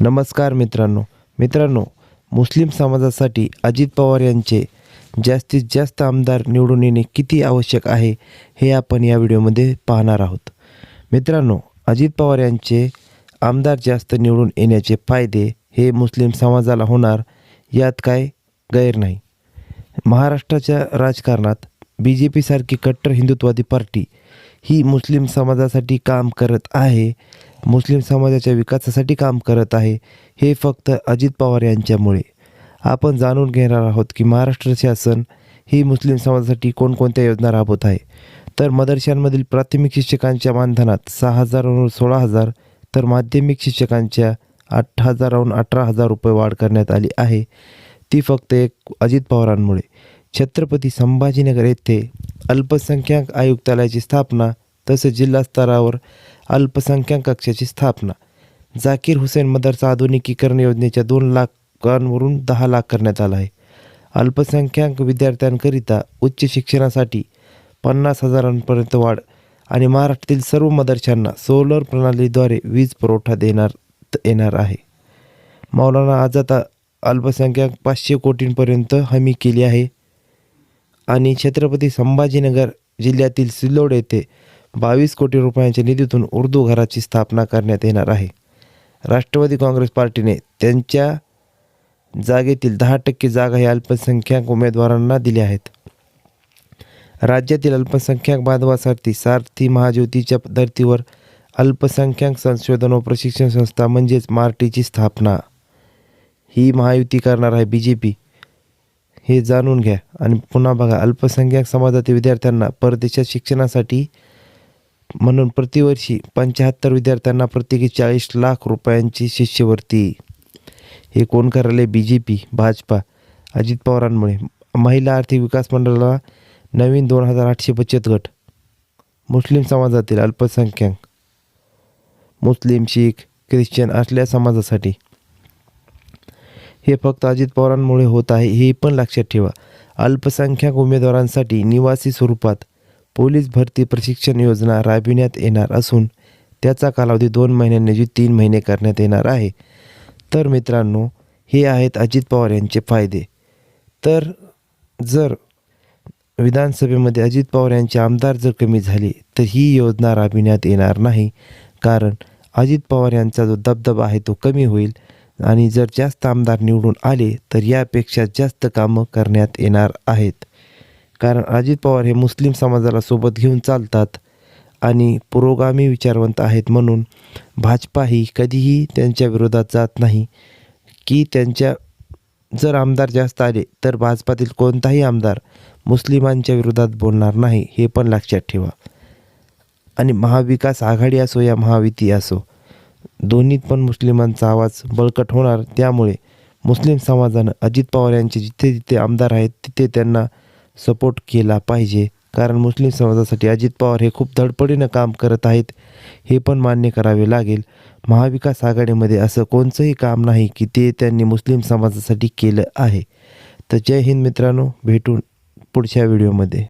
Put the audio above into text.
नमस्कार मित्रांनो. मित्रांनो मुस्लिम समाजासाठी अजित पवार यांचे जास्तीत जास्त आमदार निवडून येणे किती आवश्यक आहे हे आपण या व्हिडिओमध्ये पाहणार आहोत. मित्रांनो अजित पवार यांचे आमदार जास्त निवडून येण्याचे फायदे हे मुस्लिम समाजाला होणार यात काय गैर नाही. महाराष्ट्राच्या राजकारणात बी जे पीसारखी कट्टर हिंदुत्वादी पार्टी ही मुस्लिम समाजासाठी काम करत आहे मुस्लिम समाजाच्या विकासासाठी काम करत आहे. हे फक्त अजित पवार यांच्यामुळे. आपण जाणून घेणार आहोत की महाराष्ट्र शासन ही मुस्लिम समाजासाठी कोणकोणत्या योजना राबवत आहे. तर मदरशांमधील प्राथमिक शिक्षकांच्या मानधनात सहा हजारावरून सोळा हजार तर माध्यमिक शिक्षकांच्या आठ हजारावरून अठरा हजार रुपये वाढ करण्यात आली आहे. ती फक्त एक अजित पवारांमुळे. छत्रपती संभाजीनगर येथे अल्पसंख्याक आयुक्तालयाची स्थापना तसेच जिल्हा स्तरावर अल्पसंख्याक कक्षाची स्थापना. जाकीर हुसेन मदरसा आधुनिकीकरण योजनेच्या दोन लाखांवरून दहा लाख करण्यात आला आहे. अल्पसंख्याक विद्यार्थ्यांकरिता उच्च शिक्षणासाठी पन्नास हजारांपर्यंत वाढ आणि महाराष्ट्रातील सर्व मदरशांना सोलर प्रणालीद्वारे वीज पुरवठा देणार येणार आहे. मौलाना आझाद अल्पसंख्याक पाचशे कोटींपर्यंत हमी केली आहे. आणि छत्रपती संभाजीनगर जिल्ह्यातील सिल्लोड येथे बावीस कोटी रुपयांच्या निधीतून उर्दू घराची स्थापना करण्यात येणार आहे. राष्ट्रवादी काँग्रेस पार्टीने त्यांच्या जागेतील दहा टक्के जागा ही अल्पसंख्याक उमेदवारांना दिल्या आहेत. राज्यातील अल्पसंख्याक बांधवासाठी सारथी महाज्योतीच्या धर्तीवर अल्पसंख्याक संशोधन व प्रशिक्षण संस्था म्हणजेच मार्टीची स्थापना. ही महायुती करणार आहे बी जे पी. हे जाणून घ्या आणि पुन्हा बघा अल्पसंख्याक समाजातील विद्यार्थ्यांना परदेशात शिक्षणासाठी म्हणून प्रतिवर्षी पंच्याहत्तर विद्यार्थ्यांना प्रत्येकी चाळीस लाख रुपयांची शिष्यवृत्ती. हे कोण करायले? B J P Bhajpa Ajit पवारांमुळे. महिला आर्थिक विकास मंडळाला नवीन दोन हजार आठशे बचत गट. मुस्लिम समाजातील अल्पसंख्याक. मुस्लिम शीख ख्रिश्चन असल्या समाजासाठी. हे फक्त अजित पवारांमुळे होत आहे हे पण लक्षात ठेवा. अल्पसंख्याक उमेदवारांसाठी निवासी स्वरूपात पोलीस भरती प्रशिक्षण योजना राबविण्यात येणार असून त्याचा कालावधी दोन महिन्यांऐवजी तीन महिने करण्यात येणार आहे. तर मित्रांनो हे आहेत अजित पवार यांचे फायदे. तर जर विधानसभेमध्ये अजित पवार यांचे आमदार जर कमी झाले तर ही योजना राबविण्यात येणार नाही. कारण अजित पवार यांचा जो दबदबा आहे तो कमी होईल. आणि जर जास्त आमदार निवडून आले तर यापेक्षा जास्त कामं करण्यात येणार आहेत. कारण अजित पवार हे मुस्लिम समाजाला सोबत घेऊन चालतात आणि पुरोगामी विचारवंत आहेत म्हणून भाजपा ही कधीही त्यांच्या विरोधात जात नाही. की त्यांच्या जर आमदार जास्त आले तर भाजपातील कोणताही आमदार मुस्लिमांच्या विरोधात बोलणार नाही हे पण लक्षात ठेवा. आणि महाविकास आघाडी असो या महायुती असो दोन्हीत पण मुस्लिमांचा आवाज बळकट होणार. त्यामुळे मुस्लिम समाजानं अजित पवार यांचे जिथे जिथे आमदार आहेत तिथे त्यांना सपोर्ट केला पाहिजे. कारण मुस्लिम समाजासाठी अजित पवार हे खूप धडपडीनं काम करत आहेत. हे पण मान्य करावे लागेल. महाविकास आघाडीमध्ये असं कोणचंही काम नाही की ते त्यांनी मुस्लिम समाजासाठी केलं आहे. तर जय हिंद मित्रांनो भेटून पुढच्या व्हिडिओमध्ये.